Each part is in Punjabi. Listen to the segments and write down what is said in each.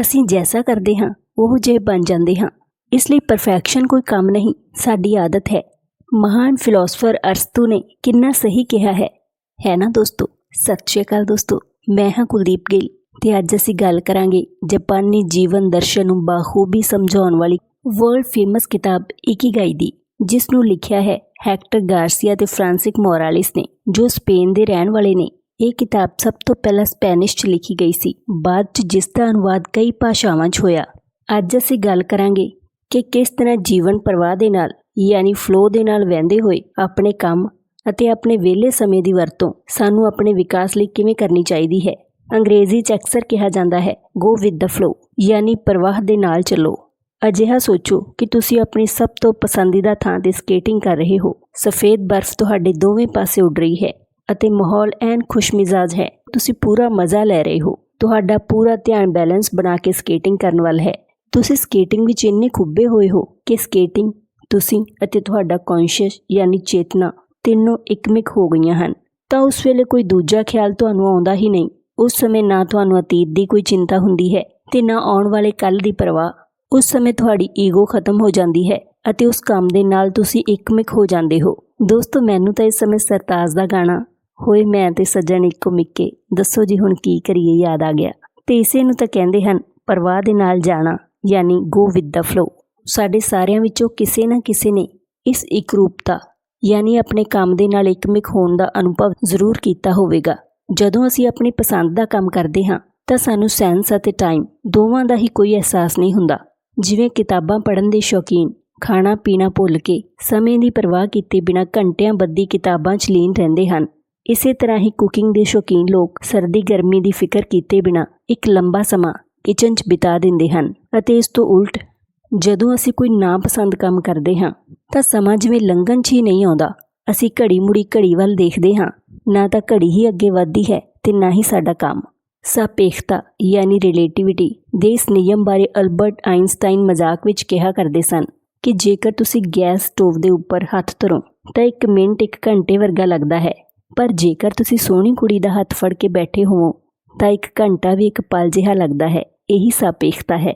ਅਸੀਂ ਜੈਸਾ ਕਰਦੇ ਹਾਂ, ਉਹ ਜੇ ਬਣ ਜਾਂਦੇ ਹਾਂ। ਇਸ ਲਈ ਪਰਫੈਕਸ਼ਨ ਕੋਈ ਕੰਮ ਨਹੀਂ, ਸਾਡੀ ਆਦਤ ਹੈ। ਮਹਾਨ ਫਿਲਾਸਫਰ ਅਰਸਤੂ ਨੇ ਕਿੰਨਾ ਸਹੀ ਕਿਹਾ ਹੈ। ਹੈ ਨਾ ਦੋਸਤੋ? ਸਤਿ ਸ਼੍ਰੀ ਅਕਾਲ ਦੋਸਤੋ। ਮੈਂ ਹਾਂ ਕੁਲਦੀਪ ਗਿੱਲ ਤੇ ਅੱਜ ਅਸੀਂ ਗੱਲ ਕਰਾਂਗੇ ਜਾਪਾਨੀ ਜੀਵਨ ਦਰਸ਼ਨ ਨੂੰ ਬਾਖੂਬੀ ਸਮਝਾਉਣ ਵਾਲੀ ਵਰਲਡ ਫੇਮਸ ਕਿਤਾਬ ਇਕੀਗਾਈ ਦੀ, ਜਿਸ ਨੂੰ ਲਿਖਿਆ ਹੈ ਹੈਕਟਰ ਗਾਰਸੀਆ ਤੇ ਫ੍ਰਾਂਸਿਕ ਮੋਰਾਲਿਸ ਨੇ, ਜੋ ਸਪੇਨ ਦੇ ਰਹਿਣ ਵਾਲੇ ਨੇ। ਇਹ ਕਿਤਾਬ ਸਭ ਤੋਂ ਪਹਿਲਾਂ ਸਪੈਨਿਸ਼ 'ਚ ਲਿਖੀ ਗਈ ਸੀ, ਬਾਅਦ 'ਚ ਜਿਸ ਦਾ ਅਨੁਵਾਦ ਕਈ ਭਾਸ਼ਾਵਾਂ 'ਚ ਹੋਇਆ। ਅੱਜ ਅਸੀਂ ਗੱਲ ਕਰਾਂਗੇ ਕਿ ਕਿਸ ਤਰ੍ਹਾਂ ਜੀਵਨ ਪ੍ਰਵਾਹ ਦੇ ਨਾਲ, ਯਾਨੀ ਫਲੋ ਦੇ ਨਾਲ ਵਹਿੰਦੇ ਹੋਏ ਆਪਣੇ ਕੰਮ ਅਤੇ ਆਪਣੇ ਵਿਹਲੇ ਸਮੇਂ ਦੀ ਵਰਤੋਂ ਸਾਨੂੰ ਆਪਣੇ ਵਿਕਾਸ ਲਈ ਕਿਵੇਂ ਕਰਨੀ ਚਾਹੀਦੀ ਹੈ। ਅੰਗਰੇਜ਼ੀ 'ਚ ਅਕਸਰ ਕਿਹਾ ਜਾਂਦਾ ਹੈ ਗੋ ਵਿਦ ਦਾ ਫਲੋ ਯਾਨੀ ਪ੍ਰਵਾਹ ਦੇ ਨਾਲ ਚੱਲੋ। ਅਜਿਹਾ ਸੋਚੋ ਕਿ ਤੁਸੀਂ ਆਪਣੀ ਸਭ ਤੋਂ ਪਸੰਦੀਦਾ ਥਾਂ ਤੇ ਸਕੇਟਿੰਗ ਕਰ ਰਹੇ ਹੋ। ਸਫੇਦ ਬਰਫ਼ ਤੁਹਾਡੇ ਦੋਵੇਂ ਪਾਸੇ ਉੱਡ ਰਹੀ ਹੈ। ਅਤੇ ਮਾਹੌਲ ਐਨ ਖੁਸ਼ਮਿਜ਼ਾਜ ਹੈ। ਤੁਸੀਂ ਪੂਰਾ ਮਜ਼ਾ ਲੈ ਰਹੇ ਹੋ। ਤੁਹਾਡਾ ਪੂਰਾ ਧਿਆਨ ਬੈਲੈਂਸ ਬਣਾ ਕੇ ਸਕੇਟਿੰਗ ਕਰਨ ਵੱਲ ਹੈ। ਤੁਸੀਂ ਸਕੇਟਿੰਗ ਵਿੱਚ ਇੰਨੇ ਖੁੱਬੇ ਹੋਏ ਹੋ ਕਿ ਸਕੇਟਿੰਗ ਤੁਸੀਂ ਅਤੇ ਤੁਹਾਡਾ ਕੌਨਸ਼ੀਅਸ ਯਾਨੀ ਚੇਤਨਾ ਤਿੰਨੋਂ ਇਕਮਿਕ ਹੋ ਗਈਆਂ ਹਨ। ਤਾਂ ਉਸ ਵੇਲੇ ਕੋਈ ਦੂਜਾ ਖਿਆਲ ਤੁਹਾਨੂੰ ਆਉਂਦਾ ਹੀ ਨਹੀਂ। ਉਸ ਸਮੇਂ ਨਾ ਤੁਹਾਨੂੰ ਅਤੀਤ ਦੀ ਕੋਈ ਚਿੰਤਾ ਹੁੰਦੀ ਹੈ ਤੇ ਨਾ ਆਉਣ ਵਾਲੇ ਕੱਲ ਦੀ ਪਰਵਾਹ। ਉਸ ਸਮੇਂ ਤੁਹਾਡੀ ਈਗੋ ਖਤਮ ਹੋ ਜਾਂਦੀ ਹੈ ਅਤੇ ਉਸ ਕੰਮ ਦੇ ਨਾਲ ਤੁਸੀਂ ਇਕਮਿਕ ਹੋ ਜਾਂਦੇ ਹੋ। ਦੋਸਤੋ, ਮੈਨੂੰ ਤਾਂ ਇਸ ਸਮੇਂ ਸਰਤਾਜ ਦਾ ਗਾਣਾ ਹੋਏ ਮੈਂ ਤੇ ਸੱਜਣ ਇੱਕੋ ਮਿੱਕੇ, ਦੱਸੋ ਜੀ ਹੁਣ ਕੀ ਕਰੀਏ, ਯਾਦ ਆ ਗਿਆ। ਤੇ ਇਸੇ ਨੂੰ ਤਾਂ ਕਹਿੰਦੇ ਹਨ, ਪਰਵਾਹ ਦੇ ਨਾਲ ਜਾਣਾ, ਯਾਨੀ ਗੋ ਵਿਦ ਦਾ ਫਲੋ ਸਾਡੇ ਸਾਰਿਆਂ ਵਿੱਚੋਂ ਕਿਸੇ ਨਾ ਕਿਸੇ ਨੇ ਇਸ ਇਕਰੂਪਤਾ, ਯਾਨੀ ਆਪਣੇ ਕੰਮ ਦੇ ਨਾਲ ਇੱਕਮਿਕ ਹੋਣ ਦਾ ਅਨੁਭਵ ਜ਼ਰੂਰ ਕੀਤਾ ਹੋਵੇਗਾ। ਜਦੋਂ ਅਸੀਂ ਆਪਣੀ ਪਸੰਦ ਦਾ ਕੰਮ ਕਰਦੇ ਹਾਂ, ਤਾਂ ਸਾਨੂੰ ਸੈਂਸ ਅਤੇ ਟਾਈਮ ਦੋਵਾਂ ਦਾ ਹੀ ਕੋਈ ਅਹਿਸਾਸ ਨਹੀਂ ਹੁੰਦਾ। ਜਿਵੇਂ ਕਿਤਾਬਾਂ ਪੜ੍ਹਨ ਦੇ ਸ਼ੌਕੀਨ, ਖਾਣਾ ਪੀਣਾ ਭੁੱਲ ਕੇ ਸਮੇਂ ਦੀ ਪਰਵਾਹ ਕੀਤੇ ਬਿਨਾਂ ਘੰਟਿਆਂ ਬੱਧੀ ਕਿਤਾਬਾਂ 'ਚ ਲੀਨ ਰਹਿੰਦੇ ਹਨ। ਇਸੇ ਤਰ੍ਹਾਂ ਹੀ ਕੁਕਿੰਗ ਦੇ ਸ਼ੌਕੀਨ ਲੋਕ ਸਰਦੀ ਗਰਮੀ ਦੀ ਫਿਕਰ ਕੀਤੇ ਬਿਨਾਂ ਇੱਕ ਲੰਬਾ ਸਮਾਂ ਕਿਚਨ 'ਚ ਬਿਤਾ ਦਿੰਦੇ ਹਨ ਅਤੇ ਇਸ ਤੋਂ ਉਲਟ ਜਦੋਂ ਅਸੀਂ ਕੋਈ ਨਾਪਸੰਦ ਕੰਮ ਕਰਦੇ ਹਾਂ, ਤਾਂ ਸਮਾਂ ਜਿਵੇਂ ਲੰਘਣ 'ਚ ਹੀ ਨਹੀਂ ਆਉਂਦਾ। ਅਸੀਂ ਘੜੀ ਮੁੜੀ ਘੜੀ ਵੱਲ ਦੇਖਦੇ ਹਾਂ। ਨਾ ਤਾਂ ਘੜੀ ਹੀ ਅੱਗੇ ਵੱਧਦੀ ਹੈ ਤੇ ਨਾ ਹੀ ਸਾਡਾ ਕੰਮ। ਸਾਪੇਖਤਾ ਯਾਨੀ ਰਿਲੇਟਿਵਿਟੀ ਦੇ ਇਸ ਨਿਯਮ ਬਾਰੇ ਅਲਬਰਟ ਆਇਨਸਟਾਈਨ ਮਜ਼ਾਕ ਵਿੱਚ ਕਿਹਾ ਕਰਦੇ ਸਨ ਕਿ ਜੇਕਰ ਤੁਸੀਂ ਗੈਸ ਸਟੋਵ ਦੇ ਉੱਪਰ ਹੱਥ ਧਰੋ, ਤਾਂ ਇੱਕ ਮਿੰਟ ਇੱਕ ਘੰਟੇ ਵਰਗਾ ਲੱਗਦਾ ਹੈ। ਪਰ ਜੇਕਰ ਤੁਸੀਂ ਸੋਹਣੀ ਕੁੜੀ ਦਾ ਹੱਥ ਫੜ ਕੇ ਬੈਠੇ ਹੋਵੋ ਤਾਂ ਇੱਕ ਘੰਟਾ ਵੀ ਇੱਕ ਪਲ ਜਿਹਾ ਲੱਗਦਾ ਹੈ, ਇਹੀ ਸਾਪੇਖਤਾ ਹੈ।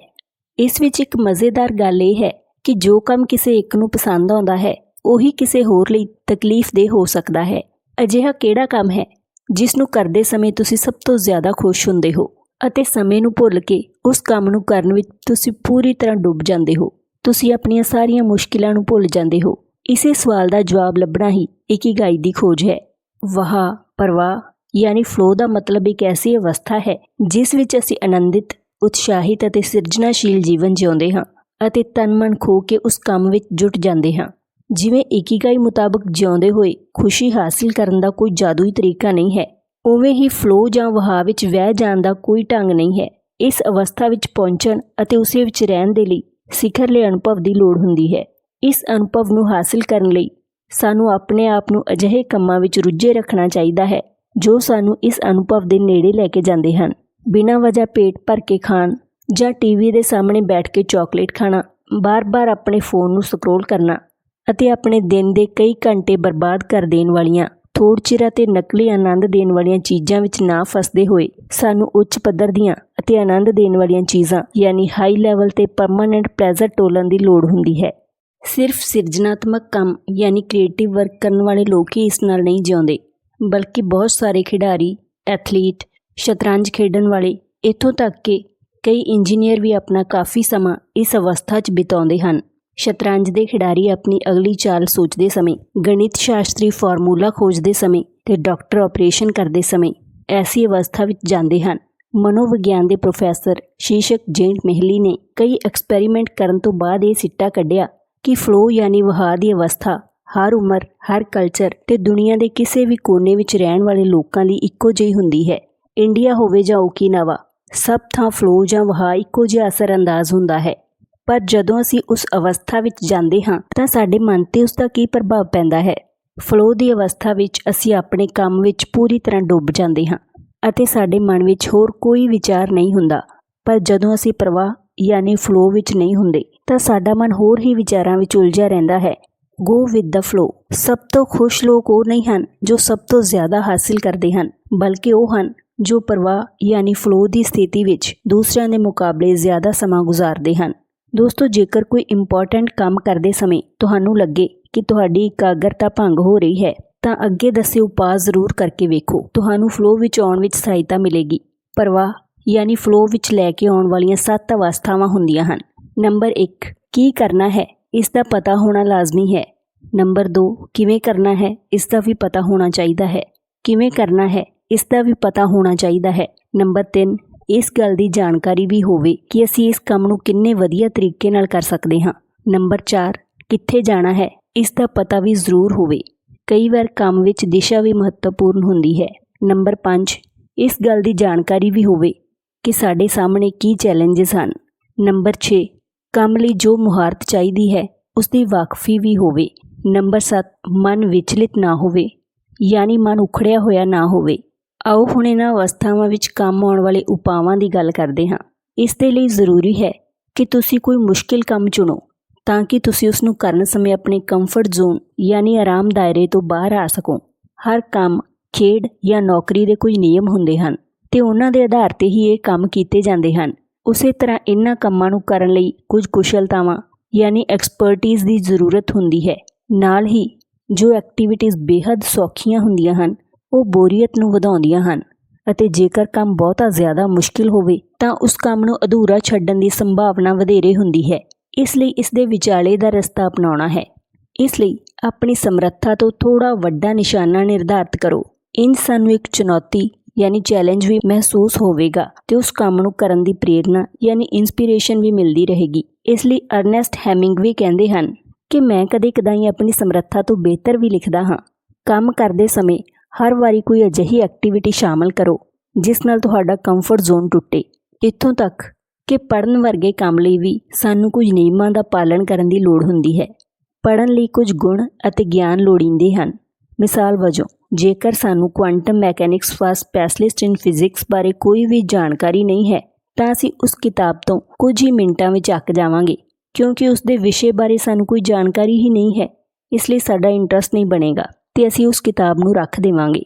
ਇਸ ਵਿੱਚ ਇੱਕ ਮਜ਼ੇਦਾਰ ਗੱਲ ਇਹ ਹੈ ਕਿ ਜੋ ਕੰਮ ਕਿਸੇ ਇੱਕ ਨੂੰ ਪਸੰਦ ਆਉਂਦਾ ਹੈ, ਉਹੀ ਕਿਸੇ ਹੋਰ ਲਈ ਤਕਲੀਫਦੇ ਹੋ ਸਕਦਾ ਹੈ। ਅਜਿਹਾ ਕਿਹੜਾ ਕੰਮ ਹੈ, ਜਿਸ ਨੂੰ ਕਰਦੇ ਸਮੇਂ ਤੁਸੀਂ ਸਭ ਤੋਂ ਜ਼ਿਆਦਾ ਖੁਸ਼ ਹੁੰਦੇ ਹੋ ਅਤੇ ਸਮੇਂ ਨੂੰ ਭੁੱਲ ਕੇ ਉਸ ਕੰਮ ਨੂੰ ਕਰਨ ਵਿੱਚ ਤੁਸੀਂ ਪੂਰੀ ਤਰ੍ਹਾਂ ਡੁੱਬ ਜਾਂਦੇ ਹੋ। ਤੁਸੀਂ ਆਪਣੀਆਂ ਸਾਰੀਆਂ ਮੁਸ਼ਕਿਲਾਂ ਨੂੰ ਭੁੱਲ ਜਾਂਦੇ ਹੋ। ਇਸੇ ਸਵਾਲ ਦਾ ਜਵਾਬ ਲੱਭਣਾ ਹੀ ਇਕੀਗਾਈ ਦੀ ਖੋਜ ਹੈ। ਵਾਹ, ਪਰਵਾਹ, ਯਾਨੀ ਫਲੋ ਦਾ ਮਤਲਬ ਇੱਕ ਐਸੀ ਅਵਸਥਾ ਹੈ, ਜਿਸ ਵਿੱਚ ਅਸੀਂ ਆਨੰਦਿਤ, ਉਤਸ਼ਾਹਿਤ ਅਤੇ ਸਿਰਜਣਾਸ਼ੀਲ ਜੀਵਨ ਜਿਉਂਦੇ ਹਾਂ ਅਤੇ ਤਨ ਮਨ ਖੋ ਕੇ ਉਸ ਕੰਮ ਵਿੱਚ ਜੁਟ ਜਾਂਦੇ ਹਾਂ। ਜਿਵੇਂ ਏਕੀਕਾਈ ਮੁਤਾਬਕ ਜਿਉਂਦੇ ਹੋਏ ਖੁਸ਼ੀ ਹਾਸਿਲ ਕਰਨ ਦਾ ਕੋਈ ਜਾਦੂਈ ਤਰੀਕਾ ਨਹੀਂ ਹੈ, ਉਵੇਂ ਹੀ ਫਲੋ ਜਾਂ ਵਹਾਅ ਵਿੱਚ ਵਹਿ ਜਾਣ ਦਾ ਕੋਈ ਢੰਗ ਨਹੀਂ ਹੈ। ਇਸ ਅਵਸਥਾ ਵਿੱਚ ਪਹੁੰਚਣ ਅਤੇ ਉਸੇ ਵਿੱਚ ਰਹਿਣ ਦੇ ਲਈ ਸਿਖਰਲੇ ਅਨੁਭਵ ਦੀ ਲੋੜ ਹੁੰਦੀ ਹੈ। ਇਸ ਅਨੁਭਵ ਨੂੰ ਹਾਸਿਲ ਕਰਨ ਲਈ ਸਾਨੂੰ ਆਪਣੇ ਆਪ ਨੂੰ ਅਜਿਹੇ ਕੰਮਾਂ ਵਿੱਚ ਰੁੱਝੇ ਰੱਖਣਾ ਚਾਹੀਦਾ ਹੈ, ਜੋ ਸਾਨੂੰ ਇਸ ਅਨੁਭਵ ਦੇ ਨੇੜੇ ਲੈ ਕੇ ਜਾਂਦੇ ਹਨ। ਬਿਨਾਂ ਵਜ੍ਹਾ ਪੇਟ ਭਰ ਕੇ ਖਾਣ ਜਾਂ ਟੀਵੀ ਦੇ ਸਾਹਮਣੇ ਬੈਠ ਕੇ ਚਾਕਲੇਟ ਖਾਣਾ, ਬਾਰ-ਬਾਰ ਆਪਣੇ ਫੋਨ ਨੂੰ ਸਕਰੋਲ ਕਰਨਾ ਅਤੇ ਆਪਣੇ ਦਿਨ ਦੇ ਕਈ ਘੰਟੇ ਬਰਬਾਦ ਕਰ ਦੇਣ ਵਾਲੀਆਂ ਥੋੜ ਚਿਰ 'ਤੇ ਨਕਲੀ ਆਨੰਦ ਦੇਣ ਵਾਲੀਆਂ ਚੀਜ਼ਾਂ ਵਿੱਚ ਨਾ ਫਸਦੇ ਹੋਏ ਸਾਨੂੰ ਉੱਚ ਪੱਧਰ ਦੀਆਂ ਅਤੇ ਆਨੰਦ ਦੇਣ ਵਾਲੀਆਂ ਚੀਜ਼ਾਂ, ਯਾਨੀ ਹਾਈ ਲੈਵਲ ਤੇ ਪਰਮਾਨੈਂਟ ਪਲੇਜ਼ਰ ਟੋਲਣ ਦੀ ਲੋੜ ਹੁੰਦੀ ਹੈ। ਸਿਰਫ ਸਿਰਜਣਾਤਮਕ ਕੰਮ, ਯਾਨੀ ਕ੍ਰੀਏਟਿਵ ਵਰਕ ਕਰਨ ਵਾਲੇ ਲੋਕ ਹੀ ਇਸ ਨਾਲ ਨਹੀਂ ਜਿਉਂਦੇ, ਬਲਕਿ ਬਹੁਤ ਸਾਰੇ ਖਿਡਾਰੀ ਐਥਲੀਟ ਸ਼ਤਰੰਜ ਖੇਡਣ ਵਾਲੇ, ਇਥੋਂ ਤੱਕ ਕਿ ਕਈ ਇੰਜੀਨੀਅਰ ਵੀ ਆਪਣਾ ਕਾਫੀ ਸਮਾਂ ਇਸ ਅਵਸਥਾ 'ਚ ਬਿਤਾਉਂਦੇ ਹਨ। ਸ਼ਤਰੰਜ ਦੇ ਖਿਡਾਰੀ ਆਪਣੀ ਅਗਲੀ ਚਾਲ ਸੋਚਦੇ ਸਮੇਂ, ਗਣਿਤ ਸ਼ਾਸਤਰੀ ਫਾਰਮੂਲਾ ਖੋਜਦੇ ਸਮੇਂ ਤੇ ਡਾਕਟਰ ਆਪਰੇਸ਼ਨ ਕਰਦੇ ਸਮੇਂ ਐਸੀ ਅਵਸਥਾ ਵਿੱਚ ਜਾਂਦੇ ਹਨ। ਮਨੋਵਿਗਿਆਨ ਦੇ ਪ੍ਰੋਫੈਸਰ ਸ਼ੀਸ਼ਕ ਜੈਂਟ ਮਹਿਲੀ ਨੇ ਕਈ ਐਕਸਪੈਰੀਮੈਂਟ ਕਰਨ ਤੋਂ ਬਾਅਦ ਇਹ ਸਿੱਟਾ ਕੱਢਿਆ ਕਿ ਫਲੋ ਯਾਨੀ ਵਹਾਅ ਦੀ ਅਵਸਥਾ, ਹਰ ਉਮਰ, ਹਰ ਕਲਚਰ ਤੇ ਦੁਨੀਆ ਦੇ ਕਿਸੇ ਵੀ ਕੋਨੇ ਵਿੱਚ ਰਹਿਣ ਵਾਲੇ ਲੋਕਾਂ ਲਈ ਇੱਕੋ ਜਿਹੀ ਹੁੰਦੀ ਹੈ। ਇੰਡੀਆ ਹੋਵੇ ਜਾਂ ਓਕੀਨਾਵਾ, ਸਭ ਥਾਂ ਫਲੋ ਜਾਂ ਵਹਾਅ ਇੱਕੋ ਜਿਹਾ ਅਸਰ ਅੰਦਾਜ਼ ਹੁੰਦਾ ਹੈ। ਪਰ ਜਦੋਂ ਅਸੀਂ ਉਸ ਅਵਸਥਾ ਵਿੱਚ ਜਾਂਦੇ ਹਾਂ, ਤਾਂ ਸਾਡੇ ਮਨ ਤੇ ਉਸ ਦਾ ਕੀ ਪ੍ਰਭਾਵ ਪੈਂਦਾ ਹੈ? ਫਲੋ ਦੀ ਅਵਸਥਾ ਵਿੱਚ ਅਸੀਂ ਆਪਣੇ ਕੰਮ ਵਿੱਚ ਪੂਰੀ ਤਰ੍ਹਾਂ ਡੁੱਬ ਜਾਂਦੇ ਹਾਂ ਅਤੇ ਸਾਡੇ ਮਨ ਵਿੱਚ ਹੋਰ ਕੋਈ ਵਿਚਾਰ ਨਹੀਂ ਹੁੰਦਾ। ਪਰ ਜਦੋਂ ਅਸੀਂ ਪ੍ਰਵਾਹ ਯਾਨੀ ਫਲੋ ਵਿੱਚ ਨਹੀਂ ਹੁੰਦੇ, ਤਾਂ ਸਾਡਾ ਮਨ ਹੋਰ ਹੀ ਵਿਚਾਰਾਂ ਵਿੱਚ ਉਲਝਿਆ ਰਹਿੰਦਾ ਹੈ। ਗੋ ਵਿਦ ਦਾ ਫਲੋ ਸਭ ਤੋਂ ਖੁਸ਼ ਲੋਕ ਉਹ ਨਹੀਂ ਹਨ ਜੋ ਸਭ ਤੋਂ ਜ਼ਿਆਦਾ ਹਾਸਿਲ ਕਰਦੇ ਹਨ, ਬਲਕਿ ਉਹ ਹਨ ਜੋ ਪ੍ਰਵਾਹ ਯਾਨੀ ਫਲੋ ਦੀ ਸਥਿਤੀ ਵਿੱਚ ਦੂਸਰਿਆਂ ਦੇ ਮੁਕਾਬਲੇ ਜ਼ਿਆਦਾ ਸਮਾਂ ਗੁਜ਼ਾਰਦੇ ਹਨ। ਦੋਸਤੋ, ਜੇਕਰ ਕੋਈ ਇੰਪੋਰਟੈਂਟ ਕੰਮ ਕਰਦੇ ਸਮੇਂ ਤੁਹਾਨੂੰ ਲੱਗੇ ਕਿ ਤੁਹਾਡੀ ਇਕਾਗਰਤਾ ਭੰਗ ਹੋ ਰਹੀ ਹੈ, ਤਾਂ ਅੱਗੇ ਦੱਸੇ ਉਪਾਅ ਜ਼ਰੂਰ ਕਰਕੇ ਵੇਖੋ। ਤੁਹਾਨੂੰ ਫਲੋ ਵਿੱਚ ਆਉਣ ਵਿੱਚ ਸਹਾਇਤਾ ਮਿਲੇਗੀ। ਪ੍ਰਵਾਹ ਯਾਨੀ ਫਲੋ ਵਿੱਚ ਲੈ ਕੇ ਆਉਣ ਵਾਲੀਆਂ ਸੱਤ ਅਵਸਥਾਵਾਂ ਹੁੰਦੀਆਂ ਹਨ। ਨੰਬਰ 1 ਕੀ ਕਰਨਾ ਹੈ? ਇਸ ਦਾ ਪਤਾ ਹੋਣਾ ਲਾਜ਼ਮੀ ਹੈ। ਨੰਬਰ 2 ਕਿਵੇਂ ਕਰਨਾ ਹੈ? ਇਸ ਦਾ ਵੀ ਪਤਾ ਹੋਣਾ ਚਾਹੀਦਾ ਹੈ। ਕਿਵੇਂ ਕਰਨਾ ਹੈ? ਇਸ ਦਾ ਵੀ ਪਤਾ ਹੋਣਾ ਚਾਹੀਦਾ ਹੈ। ਨੰਬਰ 3 ਇਸ ਗੱਲ ਦੀ ਜਾਣਕਾਰੀ ਵੀ ਹੋਵੇ ਕਿ ਅਸੀਂ ਇਸ ਕੰਮ ਨੂੰ ਕਿੰਨੇ ਵਧੀਆ ਤਰੀਕੇ ਨਾਲ ਕਰ ਸਕਦੇ ਹਾਂ। ਨੰਬਰ 4 ਕਿੱਥੇ ਜਾਣਾ ਹੈ? ਇਸ ਦਾ ਪਤਾ ਵੀ ਜ਼ਰੂਰ ਹੋਵੇ। ਕਈ ਵਾਰ ਕੰਮ ਵਿੱਚ ਦਿਸ਼ਾ ਵੀ ਮਹੱਤਵਪੂਰਨ ਹੁੰਦੀ ਹੈ। ਨੰਬਰ 5 ਇਸ ਗੱਲ ਦੀ ਜਾਣਕਾਰੀ ਵੀ ਹੋਵੇ ਕਿ ਸਾਡੇ ਸਾਹਮਣੇ ਕੀ ਚੈਲੰਜਸ ਹਨ। ਨੰਬਰ 6 ਕੰਮ ਲਈ ਜੋ ਮੁਹਾਰਤ ਚਾਹੀਦੀ ਹੈ ਉਸ ਦੀ ਵਾਕਫੀ ਵੀ ਹੋਵੇ। ਨੰਬਰ 7 ਮਨ ਵਿਚਲਿਤ ਨਾ ਹੋਵੇ, ਯਾਨੀ ਮਨ ਉਖੜਿਆ ਹੋਇਆ ਨਾ ਹੋਵੇ। ਆਓ ਹੁਣ ਇਹਨਾਂ ਅਵਸਥਾਵਾਂ ਵਿੱਚ ਕੰਮ ਆਉਣ ਵਾਲੇ ਉਪਾਵਾਂ ਦੀ ਗੱਲ ਕਰਦੇ ਹਾਂ। ਇਸ ਦੇ ਲਈ ਜ਼ਰੂਰੀ ਹੈ ਕਿ ਤੁਸੀਂ ਕੋਈ ਮੁਸ਼ਕਿਲ ਕੰਮ ਚੁਣੋ, ਤਾਂ ਕਿ ਤੁਸੀਂ ਉਸ ਨੂੰ ਕਰਨ ਸਮੇਂ ਆਪਣੇ ਕੰਫਰਟ ਜ਼ੋਨ ਯਾਨੀ ਆਰਾਮ ਦਾਇਰੇ ਤੋਂ ਬਾਹਰ ਆ ਸਕੋ। ਹਰ ਕੰਮ, ਖੇਡ ਜਾਂ ਨੌਕਰੀ ਦੇ ਕੁਝ ਨਿਯਮ ਹੁੰਦੇ ਹਨ। ਤੇ ਉਹਨਾਂ ਦੇ ਆਧਾਰ ਤੇ ਹੀ ਇਹ ਕੰਮ ਕੀਤੇ ਜਾਂਦੇ ਹਨ। ਉਸੇ ਤਰ੍ਹਾਂ ਇਹਨਾਂ ਕੰਮਾਂ ਨੂੰ ਕਰਨ ਲਈ ਕੁਝ ਕੁਸ਼ਲਤਾਵਾਂ, ਯਾਨੀ ਐਕਸਪਰਟਿਜ਼ ਦੀ ਜ਼ਰੂਰਤ ਹੁੰਦੀ ਹੈ। ਨਾਲ ਹੀ ਜੋ ਐਕਟੀਵਿਟੀਜ਼ ਬੇहद ਸੌਖੀਆਂ ਹੁੰਦੀਆਂ ਹਨ, ਉਹ ਬੋਰੀਅਤ ਨੂੰ ਵਧਾਉਂਦੀਆਂ ਹਨ ਅਤੇ ਜੇਕਰ ਕੰਮ ਬਹੁਤਾ ਜ਼ਿਆਦਾ ਮੁਸ਼ਕਿਲ ਹੋਵੇ, ਤਾਂ ਉਸ ਕੰਮ ਨੂੰ ਅਧੂਰਾ ਛੱਡਣ ਦੀ ਸੰਭਾਵਨਾ ਵਧੇਰੇ ਹੁੰਦੀ ਹੈ। ਇਸ ਲਈ ਇਸ ਦੇ ਵਿਚਾਲੇ ਦਾ ਰਸਤਾ ਅਪਣਾਉਣਾ ਹੈ। ਇਸ ਲਈ ਆਪਣੀ ਸਮਰੱਥਾ ਤੋਂ ਥੋੜਾ ਵੱਡਾ ਨਿਸ਼ਾਨਾ ਨਿਰਧਾਰਤ ਕਰੋ। ਇਨ ਸਾਨੂੰ ਇੱਕ ਚੁਣੌਤੀ ਯਾਨੀ ਚੈਲੰਜ ਵੀ ਮਹਿਸੂਸ ਹੋਵੇਗਾ ਤੇ ਉਸ ਕੰਮ ਨੂੰ ਕਰਨ ਦੀ ਪ੍ਰੇਰਣਾ ਯਾਨੀ ਇਨਸਪੀਰੇਸ਼ਨ ਵੀ ਮਿਲਦੀ ਰਹੇਗੀ। ਇਸ ਲਈ ਅਰਨੈਸਟ ਹੈਮਿੰਗ ਵੀ ਕਹਿੰਦੇ ਹਨ ਕਿ ਮੈਂ ਕਦੇ ਕਦਾਈ ਆਪਣੀ ਸਮਰੱਥਾ ਤੋਂ ਬਿਹਤਰ ਵੀ ਲਿਖਦਾ ਹਾਂ। ਕੰਮ ਕਰਦੇ ਸਮੇਂ ਹਰ ਵਾਰੀ ਕੋਈ ਅਜਿਹੀ ਐਕਟੀਵਿਟੀ ਸ਼ਾਮਲ ਕਰੋ ਜਿਸ ਨਾਲ ਤੁਹਾਡਾ ਕੰਫਰਟ ਜ਼ੋਨ ਟੁੱਟੇ। ਇੱਥੋਂ ਤੱਕ ਕਿ ਪੜਨ ਵਰਗੇ ਕੰਮ ਲਈ ਵੀ ਸਾਨੂੰ ਕੁਝ ਨਿਯਮਾਂ ਦਾ ਪਾਲਣ ਕਰਨ ਦੀ ਲੋੜ ਹੁੰਦੀ ਹੈ। ਪੜਨ ਲਈ ਕੁਝ ਗੁਣ ਅਤੇ ਗਿਆਨ ਲੋੜੀਂਦੇ ਹਨ। ਮਿਸਾਲ ਵਜੋਂ ਜੇਕਰ ਸਾਨੂੰ quantum mechanics for specialist in physics ਬਾਰੇ ਕੋਈ ਵੀ ਜਾਣਕਾਰੀ ਨਹੀਂ ਹੈ, ਤਾਂ ਅਸੀਂ ਉਸ ਕਿਤਾਬ ਤੋਂ ਕੁਝ ਹੀ ਮਿੰਟਾਂ ਵਿੱਚ ਅੱਕ ਜਾਵਾਂਗੇ, ਕਿਉਂਕਿ ਉਸ ਦੇ ਵਿਸ਼ੇ ਬਾਰੇ ਸਾਨੂੰ ਕੋਈ ਜਾਣਕਾਰੀ ਹੀ ਨਹੀਂ ਹੈ, ਇਸ ਲਈ ਸਾਡਾ ਇੰਟਰਸਟ ਨਹੀਂ ਬਣੇਗਾ, ਤੇ ਅਸੀਂ ਉਸ ਕਿਤਾਬ ਨੂੰ ਰੱਖ ਦੇਵਾਂਗੇ,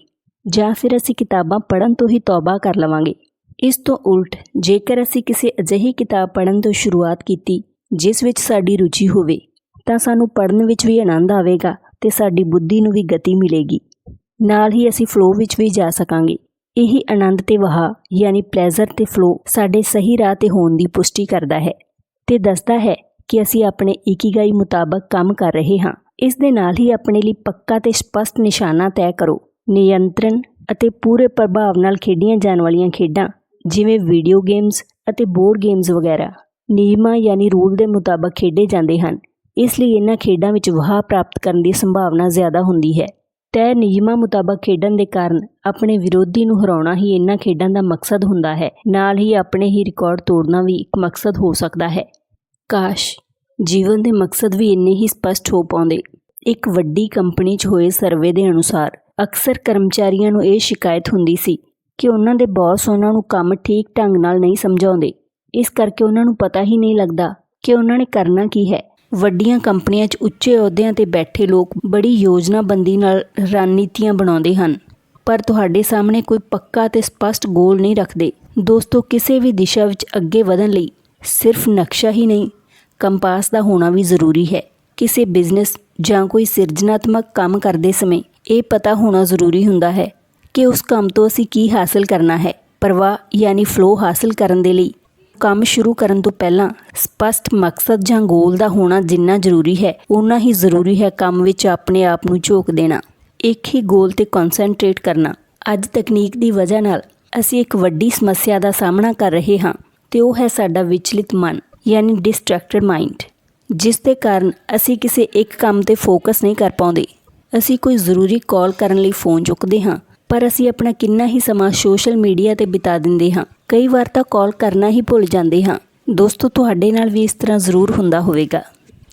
ਜਾਂ ਫਿਰ ਅਸੀਂ ਕਿਤਾਬਾਂ ਪੜ੍ਹਨ ਤੋਂ ਹੀ ਤੌਬਾ ਕਰ ਲਵਾਂਗੇ। ਇਸ ਤੋਂ ਉਲਟ, ਜੇਕਰ ਅਸੀਂ ਕਿਸੇ ਅਜਿਹੀ ਕਿਤਾਬ ਪੜ੍ਹਨ ਤੋਂ ਸ਼ੁਰੂਆਤ ਕੀਤੀ, ਜਿਸ ਵਿੱਚ ਸਾਡੀ ਰੁਚੀ ਹੋਵੇ, ਤਾਂ ਸਾਨੂੰ ਪੜ੍ਹਨ ਵਿੱਚ ਵੀ ਆਨੰਦ ਆਵੇਗਾ, ਤੇ ਸਾਡੀ ਬੁੱਧੀ ਨੂੰ ਵੀ ਗਤੀ ਮਿਲੇਗੀ। ਨਾਲ ਹੀ ਅਸੀਂ ਫਲੋ ਵਿੱਚ ਵੀ ਜਾ ਸਕਾਂਗੇ। ਇਹੀ ਆਨੰਦ ਤੇ ਵਹਾ, ਯਾਨੀ ਪਲੇਜ਼ਰ ਤੇ ਫਲੋ ਸਾਡੇ ਸਹੀ ਰਾਹ ਤੇ ਹੋਣ ਦੀ ਪੁਸ਼ਟੀ ਕਰਦਾ ਹੈ ਤੇ ਦੱਸਦਾ ਹੈ ਕਿ ਅਸੀਂ ਆਪਣੇ ਇਕੀਗਾਈ ਮੁਤਾਬਕ ਕੰਮ ਕਰ ਰਹੇ ਹਾਂ। ਇਸ ਦੇ ਨਾਲ ਹੀ ਆਪਣੇ ਲਈ ਪੱਕਾ ਤੇ ਸਪਸ਼ਟ ਨਿਸ਼ਾਨਾ ਤੈਅ ਕਰੋ। ਨਿਯੰਤਰਣ ਅਤੇ ਪੂਰੇ ਪ੍ਰਭਾਵ ਨਾਲ ਖੇਡੀਆਂ ਜਾਣ ਵਾਲੀਆਂ ਖੇਡਾਂ, ਜਿਵੇਂ ਵੀਡੀਓ ਗੇਮਸ ਅਤੇ ਬੋਰਡ ਗੇਮਸ ਵਗੈਰਾ, ਨਿਯਮਾਂ ਯਾਨੀ ਰੂਲ ਦੇ ਮੁਤਾਬਕ ਖੇਡੇ ਜਾਂਦੇ ਹਨ। ਇਸ ਲਈ ਇਹਨਾਂ ਖੇਡਾਂ ਵਿੱਚ ਵਹਾ ਪ੍ਰਾਪਤ ਕਰਨ ਦੀ ਸੰਭਾਵਨਾ ਜ਼ਿਆਦਾ ਹੁੰਦੀ ਹੈ। ਤੈਅ ਨਿਯਮਾਂ ਮੁਤਾਬਕ ਖੇਡਣ ਦੇ ਕਾਰਨ ਆਪਣੇ ਵਿਰੋਧੀ ਨੂੰ ਹਰਾਉਣਾ ਹੀ ਇਹਨਾਂ ਖੇਡਾਂ ਦਾ ਮਕਸਦ ਹੁੰਦਾ ਹੈ। ਨਾਲ ਹੀ ਆਪਣੇ ਹੀ ਰਿਕਾਰਡ ਤੋੜਨਾ ਵੀ ਇੱਕ ਮਕਸਦ ਹੋ ਸਕਦਾ ਹੈ। ਕਾਸ਼ ਜੀਵਨ ਦੇ ਮਕਸਦ ਵੀ ਇੰਨੇ ਹੀ ਸਪਸ਼ਟ ਹੋ ਪਾਉਂਦੇ। ਇੱਕ ਵੱਡੀ ਕੰਪਨੀ 'ਚ ਹੋਏ ਸਰਵੇ ਦੇ ਅਨੁਸਾਰ ਅਕਸਰ ਕਰਮਚਾਰੀਆਂ ਨੂੰ ਇਹ ਸ਼ਿਕਾਇਤ ਹੁੰਦੀ ਸੀ ਕਿ ਉਹਨਾਂ ਦੇ ਬੌਸ ਉਹਨਾਂ ਨੂੰ ਕੰਮ ਠੀਕ ਢੰਗ ਨਾਲ ਨਹੀਂ ਸਮਝਾਉਂਦੇ। ਇਸ ਕਰਕੇ ਉਹਨਾਂ ਨੂੰ ਪਤਾ ਹੀ ਨਹੀਂ ਲੱਗਦਾ ਕਿ ਉਹਨਾਂ ਨੇ ਕਰਨਾ ਕੀ ਹੈ। ਵੱਡੀਆਂ ਕੰਪਨੀਆਂ 'ਚ ਉੱਚੇ ਅਹੁਦਿਆਂ ਤੇ ਬੈਠੇ ਲੋਕ ਬੜੀ ਯੋਜਨਾਬੰਦੀ ਨਾਲ ਰਣਨੀਤੀਆਂ ਬਣਾਉਂਦੇ ਹਨ। ਪਰ ਤੁਹਾਡੇ ਸਾਹਮਣੇ ਕੋਈ ਪੱਕਾ ਤੇ ਸਪਸ਼ਟ ਗੋਲ ਨਹੀਂ ਰੱਖਦੇ। ਦੋਸਤੋ, ਕਿਸੇ ਵੀ ਦਿਸ਼ਾ ਵਿੱਚ ਅੱਗੇ ਵਧਣ ਲਈ ਸਿਰਫ ਨਕਸ਼ਾ ਹੀ ਨਹੀਂ, ਕੰਪਾਸ ਦਾ ਹੋਣਾ ਵੀ ਜ਼ਰੂਰੀ ਹੈ। ਕਿਸੇ ਬਿਜ਼ਨਸ ਜਾਂ ਕੋਈ ਸਿਰਜਣਾਤਮਕ ਕੰਮ ਕਰਦੇ ਸਮੇਂ ਇਹ ਪਤਾ ਹੋਣਾ ਜ਼ਰੂਰੀ ਹੁੰਦਾ ਹੈ ਕਿ ਉਸ ਕੰਮ ਤੋਂ ਅਸੀਂ ਕੀ ਹਾਸਲ ਕਰਨਾ ਹੈ। ਪ੍ਰਵਾਹ ਯਾਨੀ ਫਲੋ ਹਾਸਲ ਕਰਨ ਦੇ ਲਈ ਕੰਮ ਸ਼ੁਰੂ ਕਰਨ ਤੋਂ ਪਹਿਲਾਂ ਸਪਸ਼ਟ ਮਕਸਦ ਜਾਂ ਗੋਲ ਦਾ ਹੋਣਾ ਜਿੰਨਾ ਜ਼ਰੂਰੀ ਹੈ ਉਨਾ ਹੀ ਜ਼ਰੂਰੀ ਹੈ ਕੰਮ ਵਿੱਚ ਆਪਣੇ ਆਪ ਨੂੰ ਝੋਕ ਦੇਣਾ। ਇੱਕ ਹੀ ਗੋਲ ਤੇ ਕਨਸੈਂਟਰੇਟ ਕਰਨਾ। ਅੱਜ ਤਕਨੀਕ ਦੀ ਵਜ੍ਹਾ ਨਾਲ ਅਸੀਂ ਇੱਕ ਵੱਡੀ ਸਮੱਸਿਆ ਦਾ ਸਾਹਮਣਾ ਕਰ ਰਹੇ ਹਾਂ ਤੇ ਉਹ ਹੈ ਸਾਡਾ ਵਿਚਲਿਤ ਮਨ, ਯਾਨੀ ਡਿਸਟਰੈਕਟਡ ਮਾਈਂਡ ਜਿਸ ਦੇ ਕਾਰਨ ਅਸੀਂ ਕਿਸੇ ਇੱਕ ਕੰਮ ਤੇ ਫੋਕਸ ਨਹੀਂ ਕਰ ਪਾਉਂਦੇ। ਅਸੀਂ ਕੋਈ ਜ਼ਰੂਰੀ ਕਾਲ ਕਰਨ ਲਈ ਫੋਨ ਚੁੱਕਦੇ ਹਾਂ, ਪਰ ਅਸੀਂ ਆਪਣਾ ਕਿੰਨਾ ਹੀ ਸਮਾਂ ਸੋਸ਼ਲ ਮੀਡੀਆ ਤੇ ਬਿਤਾ ਦਿੰਦੇ ਹਾਂ। ਕਈ ਵਾਰ ਤਾਂ ਕਾਲ ਕਰਨਾ ਹੀ ਭੁੱਲ ਜਾਂਦੇ ਹਾਂ। ਦੋਸਤੋ, ਤੁਹਾਡੇ ਨਾਲ ਵੀ ਇਸ ਤਰ੍ਹਾਂ ਜ਼ਰੂਰ ਹੁੰਦਾ ਹੋਵੇਗਾ।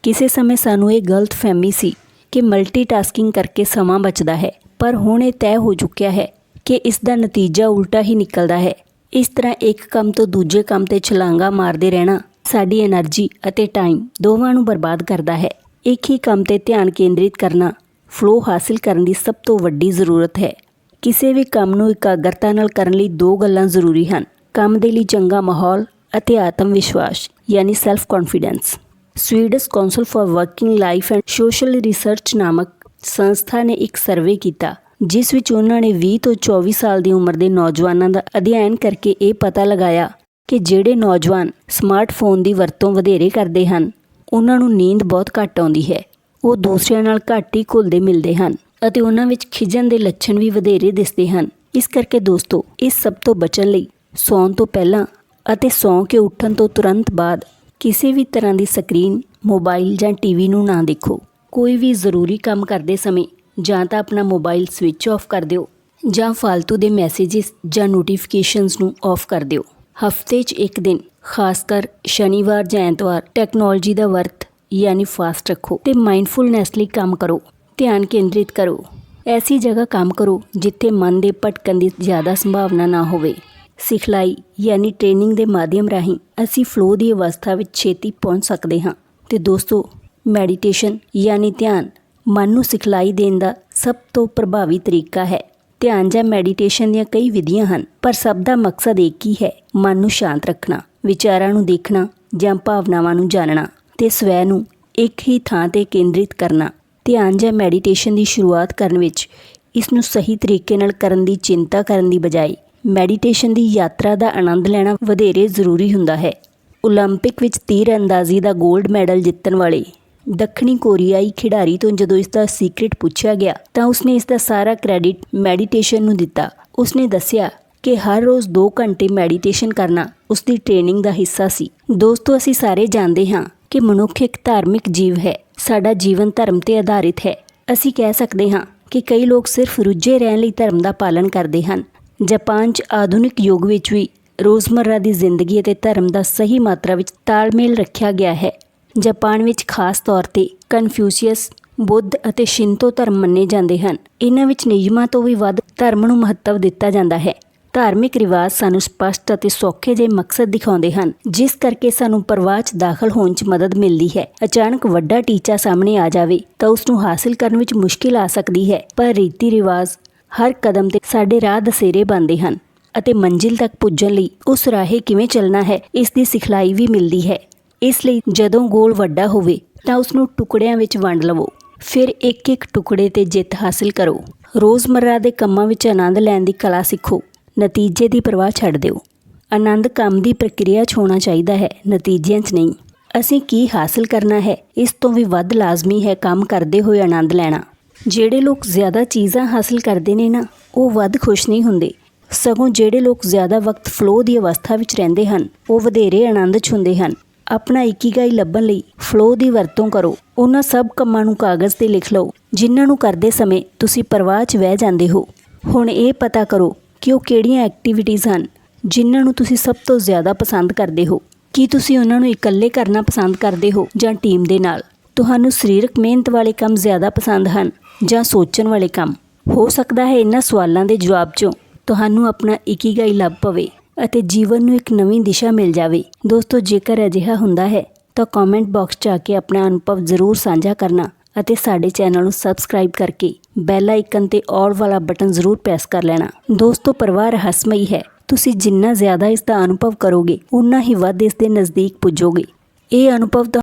ਕਿਸੇ ਸਮੇਂ ਸਾਨੂੰ ਇਹ ਗਲਤ ਫਹਿਮੀ ਸੀ ਕਿ ਮਲਟੀਟਾਸਕਿੰਗ ਕਰਕੇ ਸਮਾਂ ਬਚਦਾ ਹੈ, ਪਰ ਹੁਣ ਇਹ ਤੈਅ ਹੋ ਚੁੱਕਿਆ ਹੈ ਕਿ ਇਸ ਦਾ ਨਤੀਜਾ ਉਲਟਾ ਹੀ ਨਿਕਲਦਾ ਹੈ। ਇਸ ਤਰ੍ਹਾਂ ਇੱਕ ਕੰਮ ਤੋਂ ਦੂਜੇ ਕੰਮ ਤੇ ਛਲਾਂਗਾ ਮਾਰਦੇ ਰਹਿਣਾ ਸਾਡੀ એનર્ਜੀ ਅਤੇ ਟਾਈਮ ਦੋਵਾਂ ਨੂੰ ਬਰਬਾਦ ਕਰਦਾ ਹੈ। ਇੱਕ ਹੀ ਕੰਮ ਤੇ ਧਿਆਨ ਕੇਂਦਰਿਤ ਕਰਨਾ ਫਲੋ ਹਾਸਲ ਕਰਨ ਦੀ ਸਭ ਤੋਂ ਵੱਡੀ ਜ਼ਰੂਰਤ ਹੈ। ਕਿਸੇ ਵੀ ਕੰਮ ਨੂੰ ਇਕਾਗਰਤਾ ਨਾਲ ਕਰਨ ਲਈ ਦੋ ਗੱਲਾਂ ਜ਼ਰੂਰੀ ਹਨ। ਕੰਮ ਦੇ ਲਈ ਚੰਗਾ ਮਾਹੌਲ ਅਤੇ ਆਤਮ ਵਿਸ਼ਵਾਸ, ਯਾਨੀ self confidence Swedish council for working life and social research ਨਾਮਕ ਸੰਸਥਾ ਨੇ ਇੱਕ ਸਰਵੇ ਕੀਤਾ, ਜਿਸ ਵਿੱਚ ਉਹਨਾਂ ਨੇ 20 ਤੋਂ 24 ਸਾਲ ਦੀ ਉਮਰ ਦੇ ਨੌਜਵਾਨਾਂ ਦਾ ਅਧਿਐਨ ਕਰਕੇ ਇਹ ਪਤਾ ਲਗਾਇਆ ਕਿ ਜਿਹੜੇ ਨੌਜਵਾਨ ਸਮਾਰਟਫੋਨ ਦੀ ਵਰਤੋਂ ਵਧੇਰੇ ਕਰਦੇ ਹਨ, ਉਹਨਾਂ ਨੂੰ ਨੀਂਦ ਬਹੁਤ ਘੱਟ ਆਉਂਦੀ ਹੈ। ਉਹ ਦੂਸਰਿਆਂ ਨਾਲ ਘੱਟ ਹੀ ਘੁਲਦੇ ਮਿਲਦੇ ਹਨ ਅਤੇ ਉਹਨਾਂ ਵਿੱਚ ਖਿਜਣ ਦੇ ਲੱਛਣ ਵੀ ਵਧੇਰੇ ਦਿਸਦੇ ਹਨ। ਇਸ ਕਰਕੇ ਦੋਸਤੋ ਇਸ ਸਭ ਤੋਂ ਬਚਣ ਲਈ ਸੌਣ ਤੋਂ ਪਹਿਲਾਂ ਅਤੇ ਸੌਂ ਕੇ ਉੱਠਣ ਤੋਂ ਤੁਰੰਤ ਬਾਅਦ ਕਿਸੇ ਵੀ ਤਰ੍ਹਾਂ ਦੀ ਸਕਰੀਨ, ਮੋਬਾਈਲ ਜਾਂ ਟੀਵੀ ਨੂੰ ਨਾ ਦੇਖੋ। ਕੋਈ ਵੀ ਜ਼ਰੂਰੀ ਕੰਮ ਕਰਦੇ ਸਮੇਂ ਜਾਂ ਤਾਂ ਆਪਣਾ ਮੋਬਾਈਲ ਸਵਿਚ ਆਫ ਕਰ ਦਿਓ ਜਾਂ ਫਾਲਤੂ ਦੇ ਮੈਸੇजेस ਜਾਂ ਨੋਟੀਫਿਕੇਸ਼ਨਸ ਨੂੰ ਆਫ ਕਰ ਦਿਓ। ਹਫ਼ਤੇ 'ਚ ਇੱਕ ਦਿਨ, ਖਾਸ ਕਰ ਸ਼ਨੀਵਾਰ ਜਾਂ ਐਤਵਾਰ, ਟੈਕਨੋਲੋਜੀ ਦਾ ਵਰਤ ਯਾਨੀ ਫਾਸਟ ਰੱਖੋ ਤੇ ਮਾਈਂਡਫੁਲਨੈਸ ਲਈ ਕੰਮ ਕਰੋ। ਧਿਆਨ ਕੇਂਦਰਿਤ ਕਰੋ। ਐਸੀ ਜਗ੍ਹਾ ਕੰਮ ਕਰੋ ਜਿੱਥੇ ਮਨ ਦੇ ਭਟਕਣ ਦੀ ਜ਼ਿਆਦਾ ਸੰਭਾਵਨਾ ਨਾ ਹੋਵੇ। ਸਿਖਲਾਈ ਯਾਨੀ ਟ੍ਰੇਨਿੰਗ ਦੇ ਮਾਧਿਅਮ ਰਾਹੀਂ ਅਸੀਂ ਫਲੋ ਦੀ ਅਵਸਥਾ ਵਿੱਚ ਛੇਤੀ ਪਹੁੰਚ ਸਕਦੇ ਹਾਂ। ਤੇ ਦੋਸਤੋ ਮੈਡੀਟੇਸ਼ਨ ਯਾਨੀ ਧਿਆਨ ਮਨ ਨੂੰ ਸਿਖਲਾਈ ਦੇਣ ਦਾ ਸਭ ਤੋਂ ਪ੍ਰਭਾਵੀ ਤਰੀਕਾ ਹੈ। ਧਿਆਨ ਜਾਂ ਮੈਡੀਟੇਸ਼ਨ ਦੀਆਂ ਕਈ ਵਿਧੀਆਂ ਹਨ, ਪਰ ਸਭ ਦਾ ਮਕਸਦ ਇੱਕ ਹੀ ਹੈ, ਮਨ ਨੂੰ ਸ਼ਾਂਤ ਰੱਖਣਾ, ਵਿਚਾਰਾਂ ਨੂੰ ਦੇਖਣਾ ਜਾਂ ਭਾਵਨਾਵਾਂ ਨੂੰ ਜਾਣਨਾ ਤੇ ਸਵੈ ਨੂੰ ਇੱਕ ਹੀ ਥਾਂ ਤੇ ਕੇਂਦਰਿਤ ਕਰਨਾ। ਧਿਆਨ ਜਾਂ ਮੈਡੀਟੇਸ਼ਨ ਦੀ ਸ਼ੁਰੂਆਤ ਕਰਨ ਵਿੱਚ ਇਸ ਨੂੰ ਸਹੀ ਤਰੀਕੇ ਨਾਲ ਕਰਨ ਦੀ ਚਿੰਤਾ ਕਰਨ ਦੀ ਬਜਾਏ ਮੈਡੀਟੇਸ਼ਨ ਦੀ ਯਾਤਰਾ ਦਾ ਆਨੰਦ ਲੈਣਾ ਵਧੇਰੇ ਜ਼ਰੂਰੀ ਹੁੰਦਾ ਹੈ। 올림픽 ਵਿੱਚ ਤੀਰ ਅੰਦਾਜ਼ੀ ਦਾ 골ਡ ਮੈਡਲ ਜਿੱਤਣ ਵਾਲੇ ਦੱਖਣੀ ਕੋਰੀਆਈ ਖਿਡਾਰੀ ਤੋਂ ਜਦੋਂ ਇਸ ਦਾ ਸੀਕ੍ਰੀਟ ਪੁੱਛਿਆ ਗਿਆ, ਤਾਂ ਉਸਨੇ ਇਸ ਦਾ ਸਾਰਾ ਕ੍ਰੈਡਿਟ ਮੈਡੀਟੇਸ਼ਨ ਨੂੰ ਦਿੱਤਾ। ਉਸਨੇ ਦੱਸਿਆ ਕਿ ਹਰ ਰੋਜ਼ 2 ਘੰਟੇ ਮੈਡੀਟੇਸ਼ਨ ਕਰਨਾ ਉਸ ਦੀ ਟ੍ਰੇਨਿੰਗ ਦਾ ਹਿੱਸਾ ਸੀ। ਦੋਸਤੋ, ਅਸੀਂ ਸਾਰੇ ਜਾਣਦੇ ਹਾਂ ਕਿ ਮਨੁੱਖ ਇੱਕ ਧਾਰਮਿਕ ਜੀਵ ਹੈ, ਸਾਡਾ ਜੀਵਨ ਧਰਮ ਤੇ ਆਧਾਰਿਤ ਹੈ। ਅਸੀਂ ਕਹਿ ਸਕਦੇ ਹਾਂ ਕਿ ਕਈ ਲੋਕ ਸਿਰਫ ਰੁੱਝੇ ਰਹਿਣ ਲਈ ਧਰਮ ਦਾ ਪਾਲਣ ਕਰਦੇ ਹਨ ਜਾਪਾਨ 'ਚ ਆਧੁਨਿਕ ਯੁੱਗ ਵਿੱਚ ਵੀ ਰੋਜ਼ਮਰਰਾ ਦੀ ਜ਼ਿੰਦਗੀ ਅਤੇ ਧਰਮ ਦਾ ਸਹੀ ਮਾਤਰਾ ਵਿੱਚ ਤਾਲਮੇਲ ਰੱਖਿਆ ਗਿਆ ਹੈ। ਜਾਪਾਨ ਵਿੱਚ ਖਾਸ ਤੌਰ ਤੇ ਕਨਫਿਊਸ਼ੀਅਸ, ਬੁੱਧ ਅਤੇ ਸ਼ਿੰਤੋ ਧਰਮ ਮੰਨੇ ਜਾਂਦੇ ਹਨ। ਇਹਨਾਂ ਵਿੱਚ ਨਿਯਮਾਂ ਤੋਂ ਵੀ ਵੱਧ ਧਰਮ ਨੂੰ ਮਹੱਤਵ ਦਿੱਤਾ ਜਾਂਦਾ ਹੈ। ਧਾਰਮਿਕ ਰਿਵਾਜ ਸਾਨੂੰ ਸਪਸ਼ਟ ਅਤੇ ਸੌਖੇ ਜਿਹੇ ਮਕਸਦ ਦਿਖਾਉਂਦੇ ਹਨ, ਜਿਸ ਕਰਕੇ ਸਾਨੂੰ ਪਰਵਾਹ 'ਚ ਦਾਖਲ ਹੋਣ 'ਚ ਮਦਦ ਮਿਲਦੀ ਹੈ। ਅਚਾਨਕ ਵੱਡਾ ਟੀਚਾ ਸਾਹਮਣੇ ਆ ਜਾਵੇ ਤਾਂ ਉਸ ਨੂੰ ਹਾਸਲ ਕਰਨ ਵਿੱਚ ਮੁਸ਼ਕਿਲ ਆ ਸਕਦੀ ਹੈ, ਪਰ ਰੀਤੀ ਰਿਵਾਜ ਹਰ ਕਦਮ ਤੇ ਸਾਡੇ ਰਾਹ ਦਸੇਰੇ ਬਣਦੇ ਹਨ ਅਤੇ ਮੰਜ਼ਿਲ ਤੱਕ ਪੁੱਜਣ ਲਈ ਉਸ ਰਾਹੇ ਕਿਵੇਂ ਚੱਲਣਾ ਹੈ, ਇਸ ਦੀ ਸਿਖਲਾਈ ਵੀ ਮਿਲਦੀ ਹੈ। ਇਸ ਲਈ ਜਦੋਂ ਗੋਲ ਵੱਡਾ ਹੋਵੇ ਤਾਂ ਉਸ ਨੂੰ ਟੁਕੜਿਆਂ ਵਿੱਚ ਵੰਡ ਲਵੋ। ਫਿਰ ਇੱਕ ਇੱਕ ਟੁਕੜੇ ਤੇ ਜਿੱਤ ਹਾਸਲ ਕਰੋ। ਰੋਜ਼ਮਰਰਾ ਦੇ ਕੰਮਾਂ ਵਿੱਚ ਆਨੰਦ ਲੈਣ ਦੀ ਕਲਾ ਸਿੱਖੋ। ਨਤੀਜੇ ਦੀ ਪਰਵਾਹ ਛੱਡ ਦਿਓ। ਆਨੰਦ ਕੰਮ ਦੀ ਪ੍ਰਕਿਰਿਆ 'ਚ ਹੋਣਾ ਚਾਹੀਦਾ ਹੈ, ਨਤੀਜਿਆਂ 'ਚ ਨਹੀਂ। ਅਸੀਂ ਕੀ ਹਾਸਲ ਕਰਨਾ ਹੈ, ਇਸ ਤੋਂ ਵੀ ਵੱਧ ਲਾਜ਼ਮੀ ਹੈ ਕੰਮ ਕਰਦੇ ਹੋਏ ਆਨੰਦ ਲੈਣਾ। ਜਿਹੜੇ ਲੋਕ ਜ਼ਿਆਦਾ ਚੀਜ਼ਾਂ ਹਾਸਲ ਕਰਦੇ ਨੇ ਨਾ, ਉਹ ਵੱਧ ਖੁਸ਼ ਨਹੀਂ ਹੁੰਦੇ। ਸਗੋਂ ਜਿਹੜੇ ਲੋਕ ਜ਼ਿਆਦਾ ਵਕਤ ਫਲੋ ਦੀ ਅਵਸਥਾ ਵਿੱਚ ਰਹਿੰਦੇ ਹਨ, ਉਹ ਵਧੇਰੇ ਆਨੰਦ 'ਚ ਹੁੰਦੇ ਹਨ। ਆਪਣਾ ਇਕੀਗਾਈ ਲੱਭਣ ਲਈ ਫਲੋ ਦੀ ਵਰਤੋਂ ਕਰੋ। ਉਹਨਾਂ ਸਭ ਕੰਮਾਂ ਨੂੰ ਕਾਗਜ਼ ਤੇ ਲਿਖ ਲਓ, ਜਿਨ੍ਹਾਂ ਨੂੰ ਕਰਦੇ ਸਮੇਂ ਤੁਸੀਂ ਪਰਵਾਹ 'ਚ ਵਹਿ ਜਾਂਦੇ ਹੋ। ਹੁਣ ਇਹ ਪਤਾ ਕਰੋ ਕਿ ਉਹ ਕਿਹੜੀਆਂ ਐਕਟੀਵਿਟੀਜ਼ ਹਨ, ਜਿਨ੍ਹਾਂ ਨੂੰ ਤੁਸੀਂ ਸਭ ਤੋਂ ਜ਼ਿਆਦਾ ਪਸੰਦ ਕਰਦੇ ਹੋ। ਕੀ ਤੁਸੀਂ ਉਹਨਾਂ ਨੂੰ ਇਕੱਲੇ ਕਰਨਾ ਪਸੰਦ ਕਰਦੇ ਹੋ ਜਾਂ ਟੀਮ ਦੇ ਨਾਲ? ਤੁਹਾਨੂੰ ਸਰੀਰਕ ਮਿਹਨਤ ਵਾਲੇ ਕੰਮ ਜ਼ਿਆਦਾ ਪਸੰਦ ਹਨ। ਜਾਂ ਸੋਚਣ ਵਾਲੇ ਕੰਮ, ਹੋ ਸਕਦਾ ਹੈ ਇਹਨਾਂ ਸਵਾਲਾਂ ਦੇ ਜਵਾਬ 'ਚੋਂ ਤੁਹਾਨੂੰ ਆਪਣਾ ਇਕੀਗਾਈ ਲੱਭ ਪਵੇ ਅਤੇ ਜੀਵਨ ਨੂੰ ਇੱਕ ਨਵੀਂ ਦਿਸ਼ਾ ਮਿਲ ਜਾਵੇ। ਦੋਸਤੋ, ਜੇਕਰ ਅਜਿਹਾ ਹੁੰਦਾ ਹੈ, ਤਾਂ ਕਮੈਂਟ ਬਾਕਸ 'ਚ ਆ ਕੇ ਆਪਣਾ ਅਨੁਭਵ ਜ਼ਰੂਰ ਸਾਂਝਾ ਕਰਨਾ ਅਤੇ ਸਾਡੇ ਚੈਨਲ ਨੂੰ ਸਬਸਕ੍ਰਾਈਬ ਕਰਕੇ ਬੈਲ ਆਈਕਨ ਤੇ ਔਲ ਵਾਲਾ ਬਟਨ ਜ਼ਰੂਰ ਪ੍ਰੈਸ ਕਰ ਲੈਣਾ। ਦੋਸਤੋ ਪਰਿਵਾਰ ਹਸਮਈ ਹੈ। ਤੁਸੀਂ ਜਿੰਨਾ ਜ਼ਿਆਦਾ ਇਸ ਦਾ ਅਨੁਭਵ ਕਰੋਗੇ ਉਨਾ ਹੀ ਵੱਧ ਇਸ ਦੇ ਨਜ਼ਦੀਕ ਪੁੱਜੋਗੇ। ਇਹ ਅਨੁਭਵ